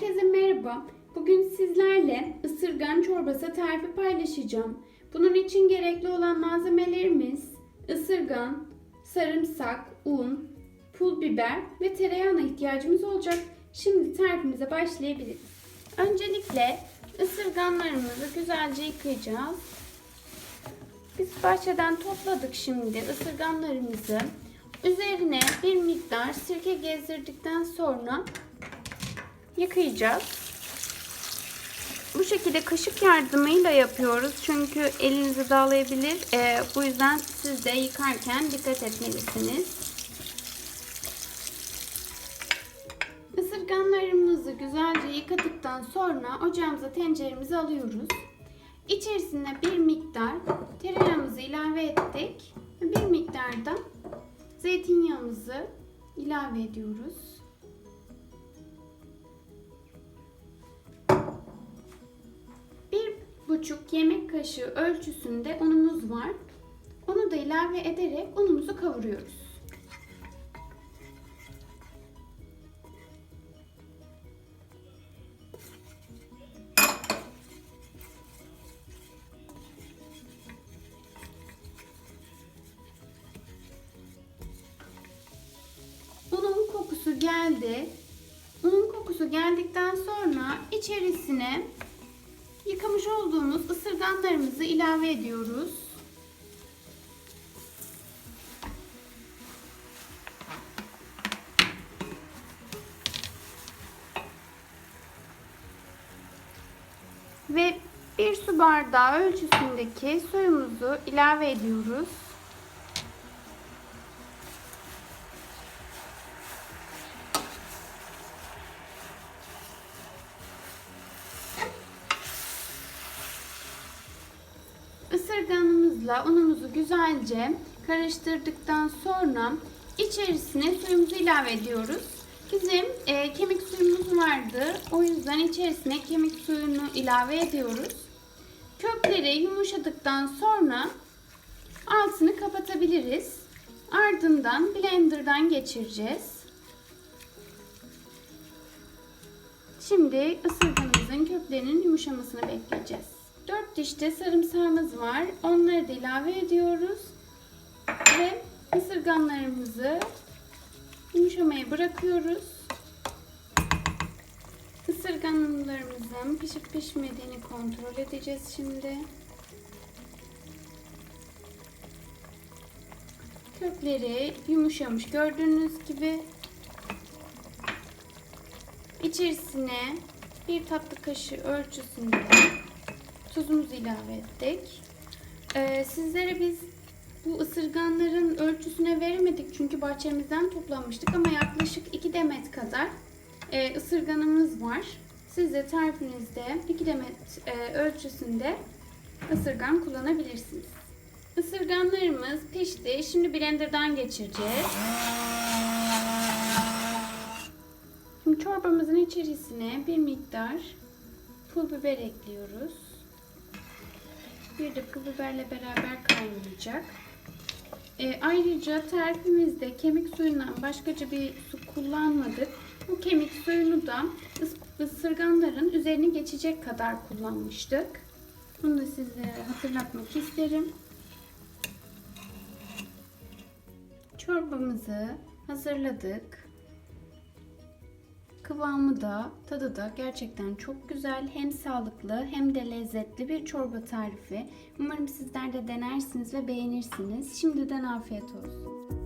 Herkese merhaba. Bugün sizlerle ısırgan çorbası tarifi paylaşacağım. Bunun için gerekli olan malzemelerimiz ısırgan, sarımsak, un, pul biber ve tereyağına ihtiyacımız olacak. Şimdi tarifimize başlayabiliriz. Öncelikle ısırganlarımızı güzelce yıkayacağız. Biz bahçeden topladık şimdi ısırganlarımızı. Üzerine bir miktar sirke gezdirdikten sonra yıkayacağız. Bu şekilde kaşık yardımıyla yapıyoruz. Çünkü elinizi dağlayabilir. Ee, bu yüzden siz de yıkarken dikkat etmelisiniz. Isırganlarımızı güzelce yıkadıktan sonra ocağımıza tenceremizi alıyoruz. İçerisine bir miktar tereyağımızı ilave ettik. Bir miktar da zeytinyağımızı ilave ediyoruz. Buçuk yemek kaşığı ölçüsünde unumuz var. Onu da ilave ederek unumuzu kavuruyoruz. Unun kokusu geldi. Unun kokusu geldikten sonra içerisine yıkamış olduğumuz ısırganlarımızı ilave ediyoruz. Ve bir su bardağı ölçüsündeki suyumuzu ilave ediyoruz. Isırganımızla unumuzu güzelce karıştırdıktan sonra içerisine suyumuzu ilave ediyoruz. Bizim e, kemik suyumuz vardı. O yüzden içerisine kemik suyunu ilave ediyoruz. Kökleri yumuşadıktan sonra altını kapatabiliriz. Ardından blenderdan geçireceğiz. Şimdi ısırganımızın köklerinin yumuşamasını bekleyeceğiz. 4 diş de sarımsağımız var. Onları da ilave ediyoruz. Ve ısırganlarımızı yumuşamaya bırakıyoruz. Isırganlarımızın pişip pişmediğini kontrol edeceğiz şimdi. Kökleri yumuşamış gördüğünüz gibi. İçerisine bir tatlı kaşığı ölçüsünde tuzumuzu ilave ettik. Ee, sizlere biz bu ısırganların ölçüsüne veremedik çünkü bahçemizden toplamıştık ama yaklaşık 2 demet kadar e, ısırganımız var. Siz de tarifinizde 2 demet e, ölçüsünde ısırgan kullanabilirsiniz. Isırganlarımız pişti. Şimdi blenderdan geçireceğiz. Şimdi çorbamızın içerisine bir miktar pul biber ekliyoruz. Bir de pul biberle beraber kaynayacak. E, ayrıca tarifimizde kemik suyundan başkaca bir su kullanmadık. Bu kemik suyunu da ıs- ısırganların üzerine geçecek kadar kullanmıştık. Bunu da size hatırlatmak isterim. Çorbamızı hazırladık. Kıvamı da tadı da gerçekten çok güzel. Hem sağlıklı hem de lezzetli bir çorba tarifi. Umarım sizler de denersiniz ve beğenirsiniz. Şimdiden afiyet olsun.